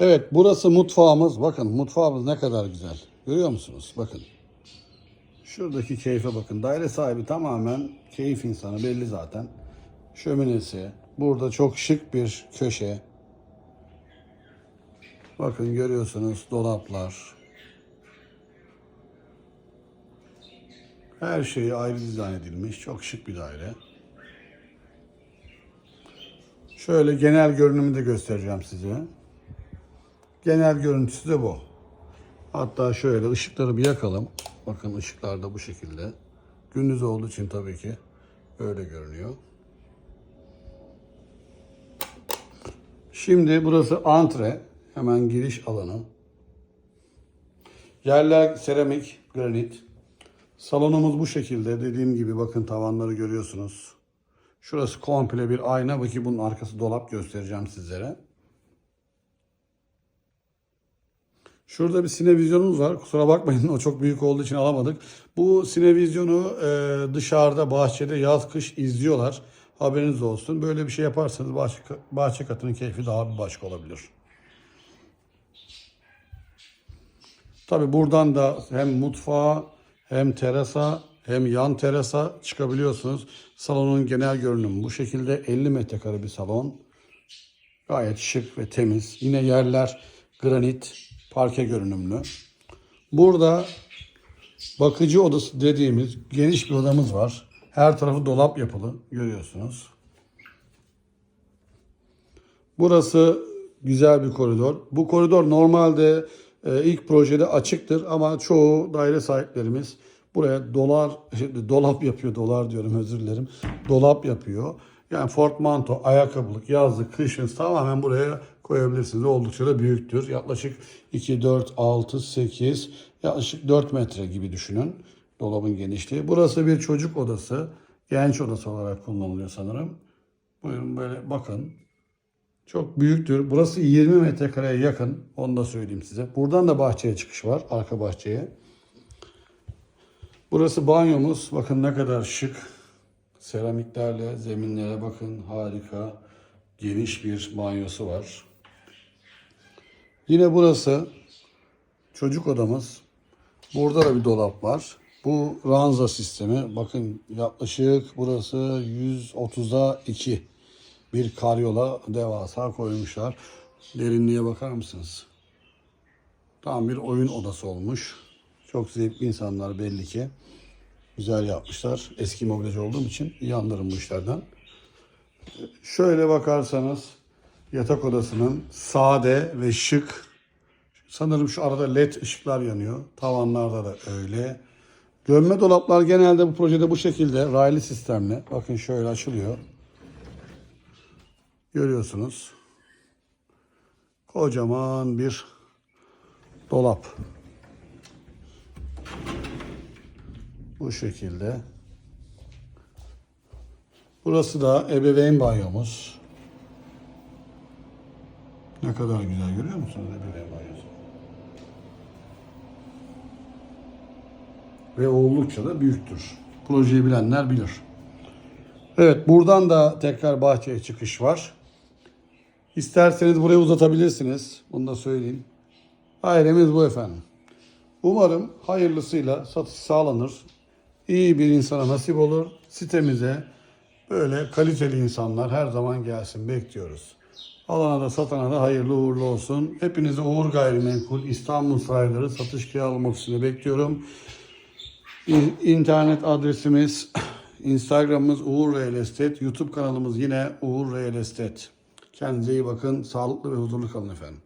Evet burası mutfağımız. Bakın mutfağımız ne kadar güzel. Görüyor musunuz? Bakın. Şuradaki keyfe bakın. Daire sahibi tamamen keyif insanı belli zaten. Şöminesi. Burada çok şık bir köşe. Bakın görüyorsunuz dolaplar. Her şey ayrı dizayn edilmiş. Çok şık bir daire. Şöyle genel görünümü de göstereceğim size. Genel görüntüsü de bu. Hatta şöyle ışıkları bir yakalım. Bakın ışıklar da bu şekilde. Gündüz olduğu için tabii ki öyle görünüyor. Şimdi burası antre. Hemen giriş alanı. Yerler seramik, granit. Salonumuz bu şekilde. Dediğim gibi bakın tavanları görüyorsunuz. Şurası komple bir ayna. Bakın bunun arkası dolap göstereceğim sizlere. Şurada bir sinevizyonumuz var. Kusura bakmayın o çok büyük olduğu için alamadık. Bu sinevizyonu e, dışarıda bahçede yaz kış izliyorlar. Haberiniz olsun. Böyle bir şey yaparsanız bahçe, bahçe katının keyfi daha bir başka olabilir. Tabi buradan da hem mutfağa hem terasa hem yan terasa çıkabiliyorsunuz. Salonun genel görünümü bu şekilde 50 metrekare bir salon. Gayet şık ve temiz. Yine yerler granit, parke görünümlü. Burada bakıcı odası dediğimiz geniş bir odamız var. Her tarafı dolap yapılı görüyorsunuz. Burası güzel bir koridor. Bu koridor normalde e, ilk projede açıktır ama çoğu daire sahiplerimiz buraya dolar dolap yapıyor. Dolar diyorum özür dilerim. Dolap yapıyor. Yani portmanto, ayakkabılık, yazlık, kışın tamamen buraya koyabilirsiniz. Oldukça da büyüktür. Yaklaşık 2, 4, 6, 8, yaklaşık 4 metre gibi düşünün dolabın genişliği. Burası bir çocuk odası. Genç odası olarak kullanılıyor sanırım. Buyurun böyle bakın. Çok büyüktür. Burası 20 metrekareye yakın. Onu da söyleyeyim size. Buradan da bahçeye çıkış var. Arka bahçeye. Burası banyomuz. Bakın ne kadar şık. Seramiklerle zeminlere bakın. Harika. Geniş bir banyosu var. Yine burası çocuk odamız. Burada da bir dolap var. Bu ranza sistemi. Bakın yaklaşık burası 130'a 2 bir karyola devasa koymuşlar. Derinliğe bakar mısınız? Tam bir oyun odası olmuş. Çok zevkli insanlar belli ki. Güzel yapmışlar. Eski mobilyacı olduğum için iyi anlarım bu işlerden. Şöyle bakarsanız yatak odasının sade ve şık. Sanırım şu arada led ışıklar yanıyor. Tavanlarda da öyle. Gömme dolaplar genelde bu projede bu şekilde raylı sistemli. Bakın şöyle açılıyor. Görüyorsunuz. Kocaman bir dolap. Bu şekilde. Burası da ebeveyn banyomuz. Ne kadar güzel görüyor musunuz ebeveyn banyosu? Ve oldukça da büyüktür. Projeyi bilenler bilir. Evet buradan da tekrar bahçeye çıkış var. İsterseniz burayı uzatabilirsiniz. Bunu da söyleyeyim. Dairemiz bu efendim. Umarım hayırlısıyla satış sağlanır. İyi bir insana nasip olur. Sitemize böyle kaliteli insanlar her zaman gelsin bekliyoruz. Alana da satana da hayırlı uğurlu olsun. Hepinizi Uğur Gayrimenkul İstanbul Sarayları Satış Kiralama Ofisi'ne bekliyorum. İ- İnternet adresimiz, Instagram'ımız Uğur Real Estate, YouTube kanalımız yine Uğur Real Estate. Kendinize iyi bakın, sağlıklı ve huzurlu kalın efendim.